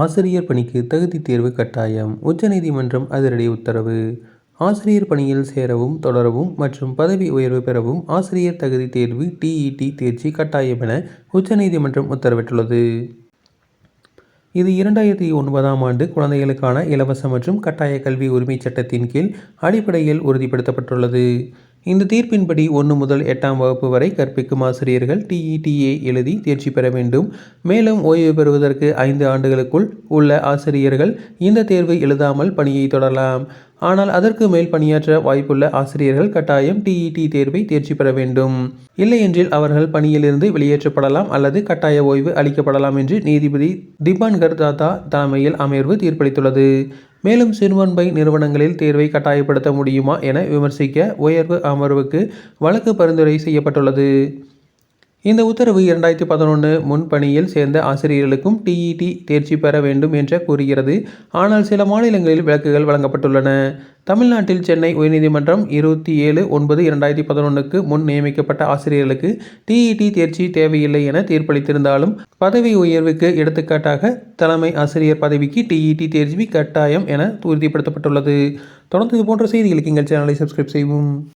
ஆசிரியர் பணிக்கு தகுதி தேர்வு கட்டாயம். உச்சநீதிமன்றம் அதிரடி உத்தரவு. ஆசிரியர் பணியில் சேரவும் தொடரவும் மற்றும் பதவி உயர்வு பெறவும் ஆசிரியர் தகுதி தேர்வு டிஇடி தேர்ச்சி கட்டாயம் என உச்சநீதிமன்றம் உத்தரவிட்டுள்ளது. இது இரண்டாயிரத்தி ஒன்பதாம் ஆண்டு குழந்தைகளுக்கான இலவச மற்றும் கட்டாய கல்வி உரிமைச் சட்டத்தின் கீழ் அடிப்படையில் உறுதிப்படுத்தப்பட்டுள்ளது. இந்த தீர்ப்பின்படி ஒன்று முதல் எட்டாம் வகுப்பு வரை கற்பிக்கும் ஆசிரியர்கள் டிஇடிஏ எழுதி தேர்ச்சி பெற வேண்டும். மேலும் ஓய்வு பெறுவதற்கு ஐந்து ஆண்டுகளுக்குள் உள்ள ஆசிரியர்கள் இந்த தேர்வு எழுதாமல் பணியை தொடரலாம். ஆனால் அதற்கு மேல் பணியாற்ற வாய்ப்புள்ள ஆசிரியர்கள் கட்டாயம் டிஇடி தேர்வை தேர்ச்சி பெற வேண்டும். இல்லையென்றில் அவர்கள் பணியிலிருந்து வெளியேற்றப்படலாம் அல்லது கட்டாய ஓய்வு அளிக்கப்படலாம் என்று நீதிபதி திபான்கர் தாத்தா தலைமையில் அமர்வு தீர்ப்பளித்துள்ளது. மேலும் சிறுபான்மை நிறுவனங்களில் தேர்வை கட்டாயப்படுத்த முடியுமா என விமர்சிக்க உயர்வு அமர்வுக்கு வழக்கு பரிந்துரை செய்யப்பட்டுள்ளது. இந்த உத்தரவு இரண்டாயிரத்தி பதினொன்று முன் பணியில் சேர்ந்த ஆசிரியர்களுக்கும் டிஇடி தேர்ச்சி பெற வேண்டும் என்று கூறுகிறது. ஆனால் சில மாநிலங்களில் விளக்குகள் வழங்கப்பட்டுள்ளன. தமிழ்நாட்டில் சென்னை உயர்நீதிமன்றம் இருபத்தி ஏழு ஒன்பது இரண்டாயிரத்தி பதினொன்றுக்கு முன் நியமிக்கப்பட்ட ஆசிரியர்களுக்கு டிஇடி தேர்ச்சி தேவையில்லை என தீர்ப்பளித்திருந்தாலும் பதவி உயர்வுக்கு எடுத்துக்காட்டாக தலைமை ஆசிரியர் பதவிக்கு டிஇடி தேர்ச்சி கட்டாயம் என உறுதிப்படுத்தப்பட்டுள்ளது. தொடர்ந்து இது போன்ற செய்திகளுக்கு எங்கள் சேனலை சப்ஸ்கிரைப் செய்வோம்